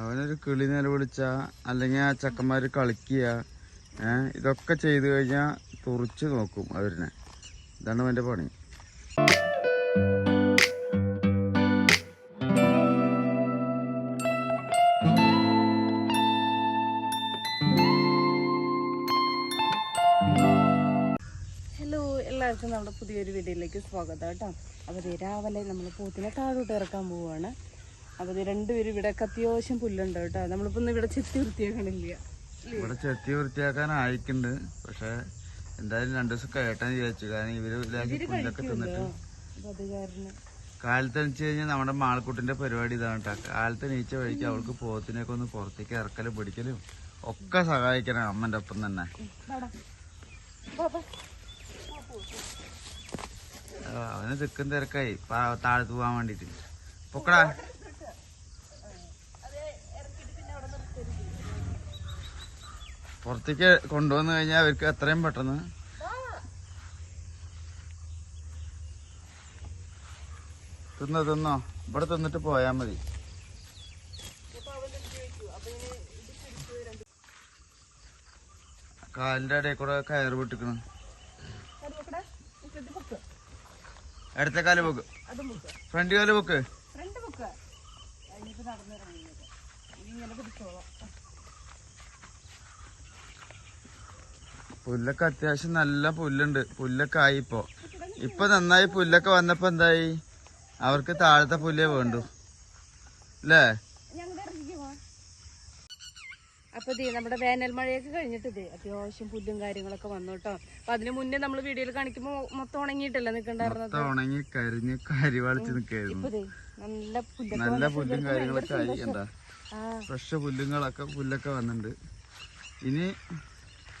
അവനൊരു കിളി നിലവിളിച്ച അല്ലെങ്കിൽ ആ ചക്കന്മാർ കളിക്കുക ഇതൊക്കെ ചെയ്തു കഴിഞ്ഞാൽ തുറച്ച് നോക്കും അവരിനെ. ഇതാണ് അവന്റെ പണി. എല്ലാവർക്കും നമ്മുടെ പുതിയൊരു വീഡിയോയിലേക്ക് സ്വാഗതം കേട്ടോ. അപ്പോൾ രാവിലെ നമ്മൾ പൂത്തിനെ താഴോട്ട് ഇറക്കാൻ പോവുകയാണ് അപ്പോൾ ഇത് രണ്ടുപേരും ഇവിടെ അത്യാവശ്യം പുല്ലുണ്ട് കേട്ടോ. നമ്മളിപ്പോ ഇവിടെ ചെത്തി വൃത്തിയാക്കണില്ല ഇവിടെ ചെത്തി വൃത്തിയാക്കാൻ ആയിക്കുണ്ട് പക്ഷെ എന്തായാലും രണ്ടു ദിവസം കേട്ടാന്ന് വിചാരിച്ചു. കാരണം ഇവർ പുല്ലൊക്കെ തിന്നിട്ട്. കാലത്ത് എണിച്ചു കഴിഞ്ഞാൽ നമ്മുടെ മാൾക്കുട്ടിന്റെ പരിപാടി ഇതാണ് കേട്ടോ. കാലത്ത് നീച്ച വഴിക്ക് അവൾക്ക് പോത്തിനെയൊക്കെ ഒന്ന് പുറത്തേക്ക് ഇറക്കലും പിടിക്കലും ഒക്കെ സഹായിക്കണം അമ്മന്റെ ഒപ്പം തന്നെ. അവന് തിക്കും തിരക്കായി. താഴത്ത് പോകാൻ വേണ്ടിട്ട് പൊക്കടാ. പുറത്തേക്ക് കൊണ്ടുവന്നു കഴിഞ്ഞാൽ അവർക്ക് എത്രയും പെട്ടെന്ന് തിന്നോ തിന്നോ ഇവിടെ തിന്നിട്ട് പോയാ മതി കാലിന്റെ ഇടയിൽ കൂടെ കയറ് പൊട്ടിക്കണം അത് കാൽ പൊക്ക്. ഫ്രണ്ട് കാൽ പോക്ക് ഫ്രണ്ട് പൊക്ക്. ഇനി ഇങ്ങനെ പിടിച്ചോളാം. പുല്ലൊക്കെ അത്യാവശ്യം നല്ല പുല്ലുണ്ട്. പുല്ലൊക്കെ ആയി ഇപ്പൊ ഇപ്പൊ നന്നായി പുല്ലൊക്കെ വന്നപ്പോ എന്തായി? അവർക്ക് താഴത്തെ പുല്ലേ വേണ്ടു. അല്ലേ. അപ്പൊ ദേ നമ്മുടെ വേനൽ മഴയൊക്കെ കഴിഞ്ഞിട്ട് ദേ അത്യാവശ്യം പുല്ലും കാര്യങ്ങളൊക്കെ വന്നു കേട്ടോ അപ്പൊ അതിന് മുന്നേ നമ്മൾ വീഡിയോയിൽ കാണിക്കുമ്പോ മൊത്തം ഉണങ്ങിയിട്ടല്ല നിക്കണ്ടായിരുന്നത്? ഉണങ്ങി കരിഞ്ഞ് കരിവാളിച്ച് നിക്കായിരുന്നു. നല്ല പുല്ലൊക്കെ നല്ല പുല്ലും കാര്യങ്ങളൊക്കെ ആയി എന്താ? ഫ്രഷ് പുല്ലുകളൊക്കെ പുല്ലൊക്കെ വന്നിട്ടുണ്ട് ഇനി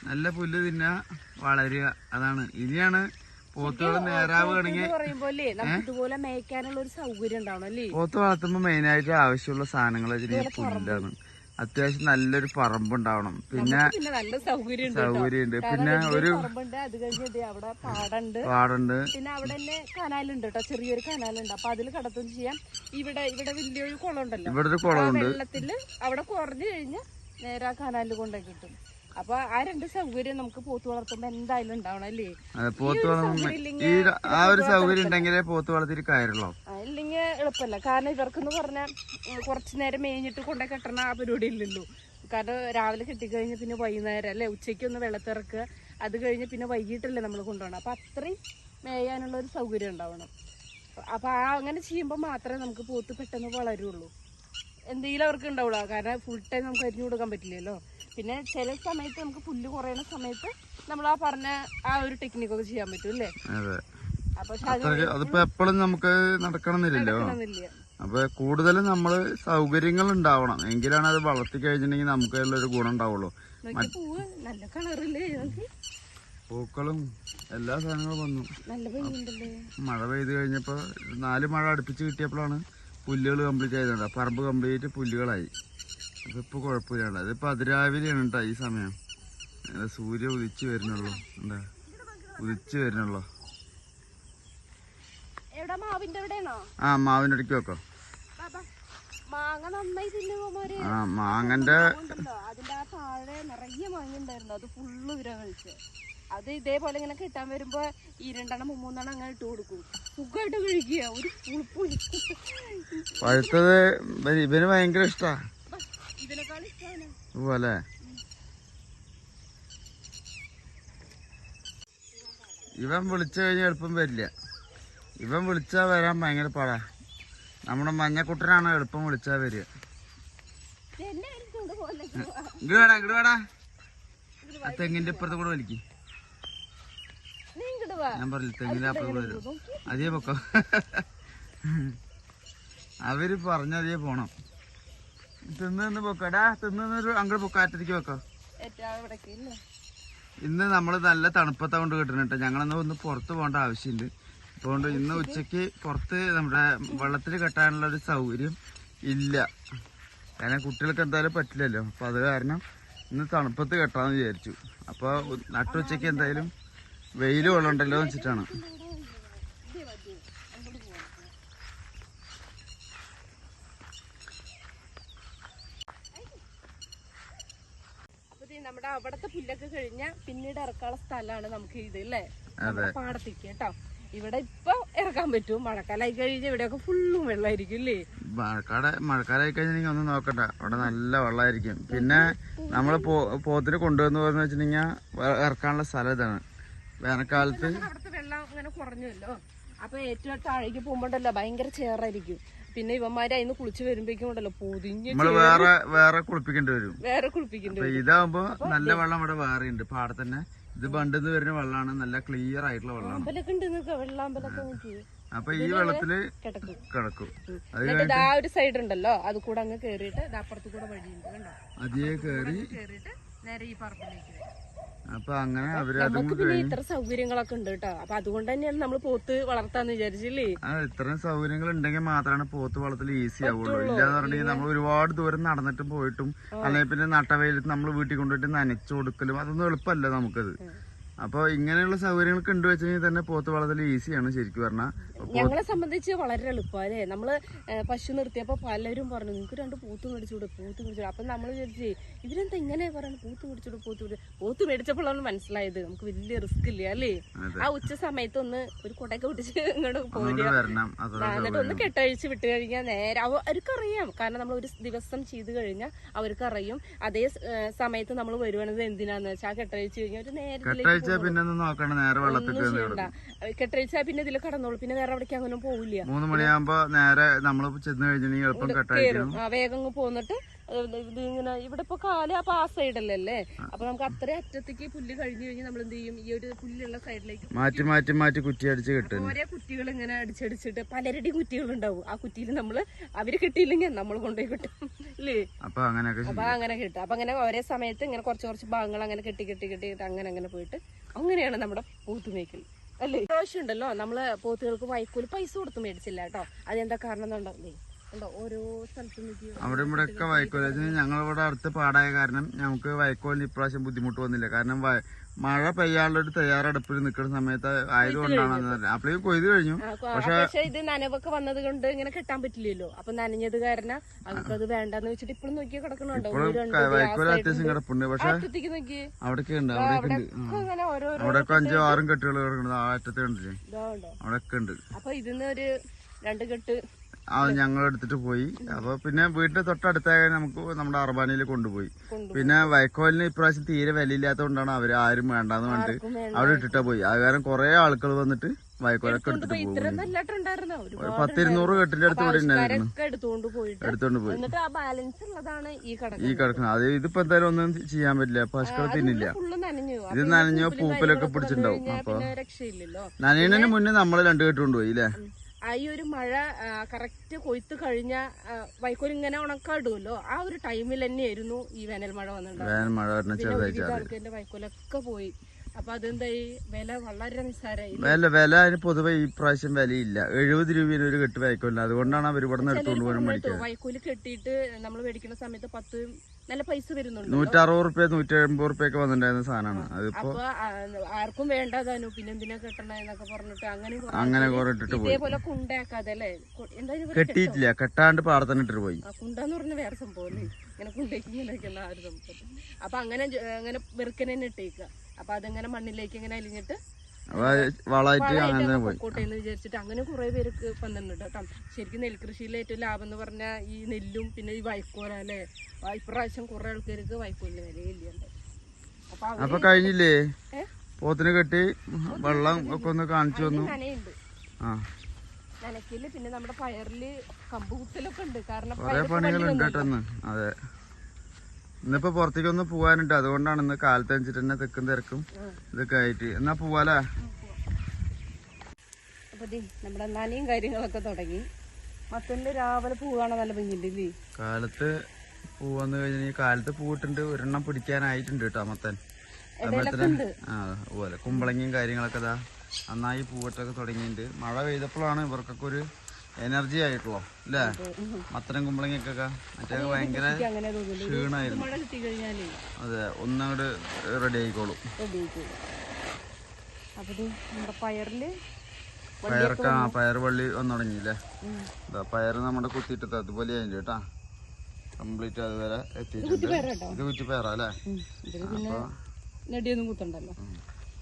നല്ല പുല്ല് തിന്നാ വളരുക. അതാണ്. ഇനിയാണ് പോത്തുകൾ നേരാവുകയാണെങ്കിൽ ഇതുപോലെ മേയ്ക്കാനുള്ള ഒരു സൗകര്യം ഉണ്ടാവണം അല്ലേ? പോത്ത് വളർത്തുമ്പോൾ മെയിനായിട്ട് ആവശ്യമുള്ള സാധനങ്ങൾ ഇതിന് പുല്ലാണ്. അത്യാവശ്യം നല്ലൊരു പറമ്പുണ്ടാവണം. പിന്നെ പിന്നെ നല്ല സൗകര്യം സൗകര്യമുണ്ട്. പിന്നെ ഒരു പാടുണ്ട്. പിന്നെ അവിടെ തന്നെ കനാലുണ്ട് കേട്ടോ. ചെറിയൊരു കനാലുണ്ട്. അപ്പൊ അതിൽ കടത്തും ചെയ്യാം. ഇവിടെ ഇവിടെ വലിയൊരു കുളം ഉണ്ടല്ലോ ഇവിടെ ഒരു കുളമുണ്ട് വെള്ളത്തിൽ അവിടെ കുറഞ്ഞു കഴിഞ്ഞാൽ നേരെ ആ കനാലിൽ കൊണ്ടേ കിട്ടും. അപ്പൊ ആ രണ്ട് സൗകര്യം നമുക്ക് പോത്ത് വളർത്തുമ്പോ എന്തായാലും ഉണ്ടാവണം അല്ലേ? പോത്ത് ആ ഒരു സൗകര്യം ഉണ്ടെങ്കിലേ പോത്ത് വളർത്തിട്ട് കാര്യമുള്ളൂ. അല്ലെങ്കിൽ ഇല്ലെങ്കിൽ എളുപ്പമല്ല. കാരണം ഇവർക്കെന്ന് പറഞ്ഞാൽ കുറച്ചു നേരം മേഞ്ഞിട്ട് കൊണ്ടേ കെട്ടണ ആ പരിപാടി ഇല്ലല്ലോ. കാരണം രാവിലെ കെട്ടിക്കഴിഞ്ഞ് പിന്നെ വൈകുന്നേരം അല്ലെ? ഉച്ചയ്ക്ക് ഒന്ന് വെള്ളത്തിറക്കുക. അത് കഴിഞ്ഞ് പിന്നെ വൈകിട്ടല്ലേ നമ്മൾ കൊണ്ടുപോകണം അപ്പൊ അത്രയും മേയാനുള്ള ഒരു സൗകര്യം ഉണ്ടാവണം. അപ്പൊ ആ അങ്ങനെ ചെയ്യുമ്പോൾ മാത്രമേ നമുക്ക് പോത്ത് പെട്ടെന്ന് വളരുള്ളൂ. എന്തെങ്കിലും അവർക്ക് ഉണ്ടാവുള്ളൂ. കാരണം ഫുൾ ടൈം നമുക്ക് അരിഞ്ഞു കൊടുക്കാൻ പറ്റില്ലല്ലോ. പിന്നെ ചില സമയത്ത് നമുക്ക് പുല്ല് കുറയുന്ന സമയത്ത് നമ്മൾ ആ പറഞ്ഞ ആ ഒരു ടെക്നിക്കൊക്കെ ചെയ്യാൻ പറ്റും അല്ലേ? അതിപ്പോ എപ്പോഴും നമുക്ക് നടക്കണമെന്നില്ലല്ലോ. നടക്കണമെന്നില്ല. അപ്പൊ കൂടുതലും നമ്മൾ സൗകര്യങ്ങൾ ഉണ്ടാവണം. എങ്കിലാണ് അത് വളർത്തി കഴിഞ്ഞിട്ടുണ്ടെങ്കിൽ നമുക്ക് അതിലൊരു ഗുണം ഉണ്ടാവുള്ളൂ. പൂക്കളും എല്ലാ സാധനങ്ങളും വന്നു. മഴ പെയ്ത് കഴിഞ്ഞപ്പോ നാല് മഴ അടുപ്പിച്ച് കിട്ടിയപ്പോഴാണ് പുല്ലുകൾ കംപ്ലീറ്റ് ആയതുകൊണ്ട്. പറമ്പ് കംപ്ലീറ്റ് പുല്ലുകളായി. അപ്പൊ ഇപ്പൊ കുഴപ്പമില്ല അതിപ്പോ അതിരാവിലെയാണ് കേട്ടോ ഈ സമയം. സൂര്യ ഉദിച്ചു വരുന്നുള്ളൂ. എന്താ? ഉദിച്ചു വരുന്നുള്ളൂ. ആ മാവിന്റെ ഇടയ്ക്ക് വെക്കോ. ആ മാങ്ങന്റെ ഉണ്ടല്ലോ അതിന്റെ ആ താഴെ നിറയെ മാങ്ങ ഉണ്ടായിരുന്നു. അത് ഫുള്ള് ഇവരാ കഴിച്ച് അത് ഇതേപോലെ ഇങ്ങനെ കിട്ടാൻ വരുമ്പോ ഈ രണ്ടെണ്ണം മൂന്നെണ്ണം അങ്ങനെ ഇട്ട് കൊടുക്കും. സുഖമായിട്ട് കഴിക്കുക. ഒരു പുളിപ്പുളി പഴുത്തത് ഇവന് ഭയങ്കര ഇഷ്ടാ. ഇതിനേക്കാൾ ഇഷ്ടമാണ് ഇവൻ വിളിച്ചു കഴിഞ്ഞാൽ എളുപ്പം വരില്ല. ഇവൻ വിളിച്ചാ വരാൻ ഭയങ്കര പാടാ. നമ്മുടെ മഞ്ഞക്കുട്ടനാണ് എളുപ്പം വിളിച്ചാ വരിക. എന്നെ എടുത്തോണ്ട് പോലെ ഇങ്ങട് വേടാ ആ തെങ്ങിന്റെ ഇപ്പുറത്ത് കൂടെ വലിക്ക്. ഇങ്ങോട്ട് ഞാൻ പറഞ്ഞില്ല വരും അതേ പൊക്കോ. അവർ പറഞ്ഞ അതേ പോണം. തിന്ന് നിന്ന് പൊക്കടാ തിന്ന് നിന്നൊരു അങ്ങോട്ട് പൊക്കാറ്റത്തേക്ക് വെക്കോ ഇന്ന്. നമ്മൾ നല്ല തണുപ്പത്ത കൊണ്ട് കിട്ടുന്നുണ്ട് ഞങ്ങളൊന്ന് ഒന്ന് പുറത്ത് പോകേണ്ട ആവശ്യമുണ്ട്. അതുകൊണ്ട് ഇന്ന് ഉച്ചയ്ക്ക് പുറത്ത് നമ്മുടെ വെള്ളത്തിൽ കെട്ടാനുള്ള ഒരു സൗകര്യം ഇല്ല. കാരണം കുട്ടികൾക്ക് എന്തായാലും പറ്റില്ലല്ലോ. അപ്പൊ അത് കാരണം ഇന്ന് തണുപ്പത്ത് കെട്ടാന്ന് വിചാരിച്ചു. അപ്പൊ നട്ടുച്ചയ്ക്ക് എന്തായാലും വെയിൽ കൊള്ളണ്ടല്ലോ വെച്ചിട്ടാണ്. നമ്മുടെ അവിടത്തെ പുല്ലൊക്കെ കഴിഞ്ഞ പിന്നീട് ഇറക്കാനുള്ള സ്ഥലമാണ് നമുക്ക് ഇത് അല്ലേ? പാടത്തേക്ക് കേട്ടോ. ഇവിടെ ഇപ്പൊ ഇറക്കാൻ പറ്റും. മഴക്കാലായി കഴിഞ്ഞ ഇവിടെയൊക്കെ ഫുള്ളും വെള്ളമായിരിക്കും അല്ലേ? മഴക്കാട് മഴക്കാലായി കഴിഞ്ഞാൽ ഒന്നും നോക്കണ്ട. അവിടെ നല്ല വെള്ളമായിരിക്കും പിന്നെ നമ്മൾ പോ പോത്തിന് കൊണ്ടുവന്ന് പോകുന്ന വെച്ചിട്ടുണ്ടെങ്കിൽ ഇറക്കാനുള്ള സ്ഥലം ഇതാണ്. വേനൽക്കാലത്ത് അവിടുത്തെ വെള്ളം അങ്ങനെ കുറഞ്ഞല്ലോ അപ്പൊ ഏറ്റവും താഴേക്ക് പോകുമ്പോണ്ടല്ലോ ഭയങ്കര ചേറായിരിക്കും. പിന്നെ ഇവന്മാര് അതിന് കുളിച്ച് വരുമ്പോഴേക്കും ഉണ്ടല്ലോ പൊതിഞ്ഞ് വേറെ വേറെ കുളിപ്പിക്കേണ്ടി വരും. വേറെ കുളിപ്പിക്കേണ്ടി അപ്പൊ ഇതാവുമ്പോ നല്ല വെള്ളം ഇവിടെ വേറെ ഉണ്ട് പാടത്ത് തന്നെ ഇത് ബണ്ടിന്ന് വരുന്ന വെള്ളമാണ്. നല്ല ക്ലിയർ ആയിട്ടുള്ള വെള്ളമാണ്. അമ്പലൊക്കെ ഉണ്ട് നിങ്ങക്ക് വെള്ളാമ്പലൊക്കെ നോക്കി അപ്പൊ ഈ വെള്ളത്തിൽ കിടക്കും. കിടക്കും. അത് എന്നിട്ട് ഒരു സൈഡ് ഉണ്ടല്ലോ അത് കൂടെ അങ്ങ് കേറിയിട്ട് ദാ അപ്പുറത്ത് കൂടെ വഴിയുണ്ട് കണ്ടോ? അതിയെ കയറി കേറിയിട്ട് നേരെ ഈ പറമ്പിലേക്ക് വരും. അപ്പൊ അങ്ങനെ അവർ അതും നമുക്ക് പിന്നെ ഇത്ര സൗകര്യങ്ങളൊക്കെ ഉണ്ട് കേട്ടോ. അപ്പൊ അതുകൊണ്ട് തന്നെയാണ് നമ്മൾ പോത്ത് വളർത്താന്ന് വിചാരിച്ചില്ലേ? ആ ഇത്രയും സൗകര്യങ്ങൾ ഉണ്ടെങ്കിൽ മാത്രമാണ് പോത്ത് വളർത്തൽ ഈസി ആവുള്ളൂ. ഇല്ലാന്ന് പറഞ്ഞാൽ നമ്മൾ ഒരുപാട് ദൂരം നടന്നിട്ടും പോയിട്ടും അല്ലെങ്കിൽ പിന്നെ നട്ടവയിലത്ത് നമ്മൾ വീട്ടിൽ കൊണ്ടുപോയിട്ട് നനച്ചു കൊടുക്കലും അതൊന്നും എളുപ്പമല്ല നമുക്കത്. അപ്പൊ ഇങ്ങനെയുള്ള സൗകര്യങ്ങളൊക്കെ ഉണ്ട് വെച്ചെങ്കിൽ തന്നെ പോത്ത് വളർത്തൽ ഈസിയാണ് ശരിക്കും പറഞ്ഞാൽ ഞങ്ങളെ സംബന്ധിച്ച് വളരെ എളുപ്പമാണ് അല്ലേ? നമ്മൾ പശു നിർത്തിയപ്പോ പലരും പറഞ്ഞു നിങ്ങൾക്ക് രണ്ട് പൂത്ത് മേടിച്ചുകൂടെ പൂത്ത് മേടിച്ചു അപ്പൊ നമ്മൾ വിചാരിച്ചേ ഇതിനെന്താ ഇങ്ങനെ പറയുന്നത് പൂത്ത് മേടിച്ചൂടെ പൂത്ത് മേടിച്ചു പൂത്ത് മേടിച്ചപ്പോഴാണ് മനസ്സിലായത് നമുക്ക് വലിയ റിസ്ക് ഇല്ല അല്ലേ? ആ ഉച്ച സമയത്ത് ഒന്ന് ഒരു കൊടയൊക്കെ പിടിച്ച് ഇങ്ങോട്ട് പോരുക. എന്നിട്ട് ഒന്ന് കെട്ടഴിച്ച് വിട്ട് കഴിഞ്ഞാൽ നേരെ അവ അവർക്കറിയാം. കാരണം നമ്മൾ ഒരു ദിവസം ചെയ്ത് കഴിഞ്ഞാൽ അവർക്കറിയും. അതേ സമയത്ത് നമ്മൾ വരുവാണത് എന്തിനാന്ന് വെച്ചാൽ ആ കെട്ടഴിച്ച് കഴിഞ്ഞാൽ ഒരു നേരെ കെട്ടഴിച്ച പിന്നെ നോക്കണ്ട നേരെ വെള്ളത്തിൽ കയറി പിന്നെ ഇതിൽ കടന്നോളൂ. പിന്നെ നേരെ അവിടേക്ക് അങ്ങനെ പോവില്ല. മൂന്ന് മണിയാകുമ്പോ നേരെ നമ്മൾ ചെന്ന് കഴിഞ്ഞിട്ടുണ്ടെങ്കിൽ എളുപ്പം കെട്ടഴിക്കണം ആ വേഗം പോന്നിട്ട് ഇങ്ങനെ ഇവിടെ ഇപ്പൊ കാൽ അപ്പൊ ആ സൈഡല്ലേ അപ്പൊ നമുക്ക് അത്രയും അറ്റത്തേക്ക് പുല്ല് കഴിഞ്ഞു കഴിഞ്ഞാൽ നമ്മൾ എന്ത് ചെയ്യും? ഈ ഒരു പുല്ലുള്ള സൈഡിലേക്ക് മാറ്റി മാറ്റി മാറ്റി കുറ്റി അടിച്ച് കിട്ടും ഓരോ കുറ്റികൾ ഇങ്ങനെ അടിച്ചടിച്ചിട്ട് പലരടി കുറ്റികൾ ഉണ്ടാവും ആ കുറ്റിയിൽ നമ്മൾ അവർ കിട്ടിയില്ലെങ്കിൽ നമ്മൾ കൊണ്ടുപോയി കിട്ടും. അല്ലേ അപ്പൊ അങ്ങനെയൊക്കെ അപ്പൊ അങ്ങനെ കിട്ടും. അപ്പൊ അങ്ങനെ ഒരേ സമയത്ത് ഇങ്ങനെ കുറച്ച് കുറച്ച് ഭാഗങ്ങൾ അങ്ങനെ കെട്ടി കെട്ടി കെട്ടി അങ്ങനെ അങ്ങനെ പോയിട്ട് അങ്ങനെയാണ് നമ്മുടെ പോത്ത് മേക്കൽ അല്ലേ? പ്രാവശ്യം ഉണ്ടല്ലോ നമ്മൾ പോത്തുകൾക്ക് വൈക്കോൽ പൈസ കൊടുത്ത് മേടിച്ചില്ല കേട്ടോ. അതെന്താ കാരണം എന്നുണ്ടല്ലേ ഉണ്ടോ ഓരോ സ്ഥലത്തും അവിടെ ഇവിടെ ഒക്കെ വൈക്കോൽ ഞങ്ങളിവിടെ അടുത്ത് പാടായ കാരണം ഞങ്ങൾക്ക് വൈക്കോലിന് ഇപ്രാവശ്യം ബുദ്ധിമുട്ട് വന്നില്ല. കാരണം മഴ പെയ്യാനുള്ള ഒരു തയ്യാറെടുപ്പിൽ നിൽക്കുന്ന സമയത്ത് ആയതുകൊണ്ടാണ് അപ്പോഴേക്കും കൊയ്ത് കഴിഞ്ഞു. പക്ഷെ ഇത് നനവൊക്കെ വന്നത് കൊണ്ട് ഇങ്ങനെ കെട്ടാൻ പറ്റില്ലല്ലോ. അപ്പൊ നനഞ്ഞത് കാരണം അവർക്ക് അത് വേണ്ടെന്ന് വെച്ചിട്ട് ഇപ്പോഴും നോക്കി കിടക്കണുണ്ടോ? വൈക്കോല അത്യാവശ്യം കിടപ്പുണ്ട്. പക്ഷെ അവിടൊക്കെ ഉണ്ട് ഉണ്ട്. ഓരോ അവിടെയൊക്കെ അഞ്ചോ ആറും കെട്ടുകൾ കിടക്കുന്നത് ആ അറ്റത്ത് ഇതാവുണ്ടോ അവിടെയൊക്കെ ഉണ്ട്. അപ്പൊ ഇതിന്ന് ഒരു രണ്ട് കെട്ട് ഞങ്ങൾ എടുത്തിട്ട് പോയി. അപ്പൊ പിന്നെ വീടിന്റെ തൊട്ടടുത്തായ നമുക്ക് നമ്മുടെ അർബാനയിൽ കൊണ്ടുപോയി. പിന്നെ വൈക്കോലിന് ഇപ്രാവശ്യം തീരെ വിലയില്ലാത്തതുകൊണ്ടാണ് അവർ ആരും വേണ്ടാന്ന് പറഞ്ഞിട്ട്. അവിടെ ഇട്ടിട്ടാ പോയി. അത് കാരണം കുറെ ആളുകൾ വന്നിട്ട് വൈക്കോലൊക്കെ എടുത്തിട്ട് പോയി. പോകും പത്തിരുന്നൂറ് കെട്ടിന്റെ അടുത്ത് ഇവിടെ ഉണ്ടായിരുന്നു. എടുത്തോണ്ട് പോയി. ഈ കിടക്കണം അത് ഇതിപ്പോ എന്തായാലും ഒന്നും ചെയ്യാൻ പറ്റില്ല. പശുക്കൾ തിന്നില്ല ഇത് നനഞ്ഞോ പൂപ്പലൊക്കെ പിടിച്ചിട്ടുണ്ടാവും. അപ്പൊ നനയണന് മുന്നേ നമ്മൾ രണ്ടു കെട്ടുകൊണ്ട് കൊണ്ടുപോയി അല്ലേ ഈ ഒരു മഴ കറക്റ്റ് കൊയ്ത്ത് കഴിഞ്ഞ വൈക്കോൽ ഇങ്ങനെ ഉണക്കാടുമല്ലോ ആ ഒരു ടൈമിൽ തന്നെയായിരുന്നു ഈ വേനൽ മഴ വന്നിട്ടുണ്ടായിരുന്നു വൈക്കോലൊക്കെ പോയി. അപ്പൊ അതെന്തായി? വില വളരെ വില വില അതിന് പൊതുവെ ഈ പ്രാവശ്യം വിലയില്ല. എഴുപത് രൂപയിൽ ഒരു കെട്ട് വൈക്കോലിന്. അതുകൊണ്ടാണ് അവർ ഇവിടെ നിന്ന് എടുത്തുകൊണ്ട് പോകാൻ മേടിക്കുന്നത് വൈക്കോൽ കെട്ടിയിട്ട് നമ്മൾ മേടിക്കുന്ന സമയത്ത് പത്ത് നല്ല പൈസ വരുന്നുണ്ട് നൂറ്ററുപത് റുപ്യ നൂറ്റി എൺപത് റുപ്യ ഒക്കെ വന്നിട്ടുണ്ടായിരുന്ന സാധനമാണ്. അതിപ്പോ ആർക്കും വേണ്ടതാനു. പിന്നെ എന്തിനാ കെട്ടണ എന്നൊക്കെ പറഞ്ഞിട്ട് അങ്ങനെ അങ്ങനെ കുറെ ഇട്ടിട്ട് പോയി. ഇതേപോലെ അല്ലേ? കെട്ടിയിട്ടില്ല. കെട്ടാണ്ട് പാടത്തന്നെ ഇട്ടിട്ട് പോയി. കുണ്ടെന്ന് പറഞ്ഞ വേറെ സംഭവം അല്ലേ? ഇങ്ങനെ കുണ്ടേക്ക് ഇങ്ങനെ വെക്കുന്ന ആ ഒരു സംഭവം. അപ്പൊ അങ്ങനെ അങ്ങനെ വെറുക്കനെ ഇട്ടേക്കുക അപ്പൊ അതിങ്ങനെ മണ്ണിലേക്ക് ഇങ്ങനെ അലിഞ്ഞിട്ട് എന്ന് വിചാരിച്ചിട്ട് അങ്ങനെ കുറെ പേർക്ക് വന്നിട്ടുണ്ട് കേട്ടോ. ശരിക്കും നെൽകൃഷിയിലെ ഏറ്റവും ലാഭം എന്ന് പറഞ്ഞാൽ ഈ നെല്ലും പിന്നെ ഈ വൈക്കോല അല്ലേ? ഇപ്രാവശ്യം കുറെ ആൾക്കാർക്ക് വൈക്കോലിന് വിലയില്ലുണ്ട് അപ്പൊ കഴിഞ്ഞില്ലേ? പോത്തിന് കെട്ടി വെള്ളം ഒക്കെ ഒന്ന് കാണിച്ചു നനയുണ്ട്. ആ. നനക്കിൽ പിന്നെ നമ്മുടെ പയറിൽ കമ്പ് കുത്തലൊക്കെ ഉണ്ട്. കാരണം പണികളുണ്ട് കേട്ടെന്ന്. അതെ. ഇന്നിപ്പോ പുറത്തേക്കൊന്ന് പോവാനുണ്ട്. അതുകൊണ്ടാണ് ഇന്ന് കാലത്ത് വെച്ചിട്ട് തന്നെ തെക്കും തിരക്കും. ഇതൊക്കെ ആയിട്ട്. എന്നാ പോവാലേ? നമ്മുടെ നനയും കാര്യങ്ങളൊക്കെ തുടങ്ങി. മത്തന്റെ രാവിലെ പോവാണ് നല്ല ഭംഗിയുണ്ടല്ലേ? കാലത്ത് പൂവന്ന് കഴിഞ്ഞാൽ കാലത്ത് പൂവിട്ടുണ്ട് ഒരെണ്ണം പിടിക്കാനായിട്ടുണ്ട് കേട്ടോ മത്തൻ. ആ അതുപോലെ കുമ്പളങ്ങിയും കാര്യങ്ങളൊക്കെ ഇതാ നന്നായി പൂവട്ടൊക്കെ തുടങ്ങിയിട്ടുണ്ട്. മഴ പെയ്തപ്പോഴാണ് ഇവർക്കൊക്കെ ഒരു എനർജി ആയിട്ടുള്ളൂ? അല്ലേ മത്തനും കുമ്പളങ്ങൊക്കെ മറ്റേ ഭയങ്കര കഴിഞ്ഞാലേ. അതെ ഒന്നങ്ങോട്ട് റെഡി ആയിക്കോളും. ആ പയർ വള്ളി വന്നു തുടങ്ങിയില്ലേ. ഇതാ പയർ നമ്മുടെ കുത്തിയിട്ടത് അതുപോലെ ആയിട്ടുണ്ട് കേട്ടാ കംപ്ലീറ്റ് അതുവരെ എത്തിയിട്ടുണ്ട്. ഇത് കുറ്റി കുറ്റിപ്പയറ അല്ലേ അപ്പൊ നെടിയൊന്നും കുത്തണ്ടല്ലോ.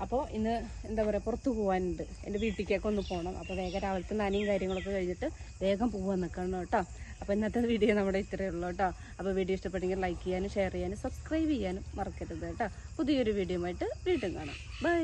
അപ്പോൾ ഇന്ന് എന്താ പറയുക പുറത്ത് പോകാനുണ്ട് എന്റെ വീട്ടിലേക്കൊക്കെ ഒന്ന് പോകണം അപ്പോൾ വേഗം രാവിലത്തെ നനയും കാര്യങ്ങളൊക്കെ കഴിഞ്ഞിട്ട് വേഗം പോകാൻ നിൽക്കണം കേട്ടോ. അപ്പോൾ ഇന്നത്തെ വീഡിയോ നമ്മുടെ ഇത്രയേ ഉള്ളൂ കേട്ടോ. അപ്പോൾ വീഡിയോ ഇഷ്ടപ്പെട്ടെങ്കിൽ ലൈക്ക് ചെയ്യാനും ഷെയർ ചെയ്യാനും സബ്സ്ക്രൈബ് ചെയ്യാനും മറക്കരുത് കേട്ടോ. പുതിയൊരു വീഡിയോ ആയിട്ട് വീണ്ടും കാണാം. ബൈ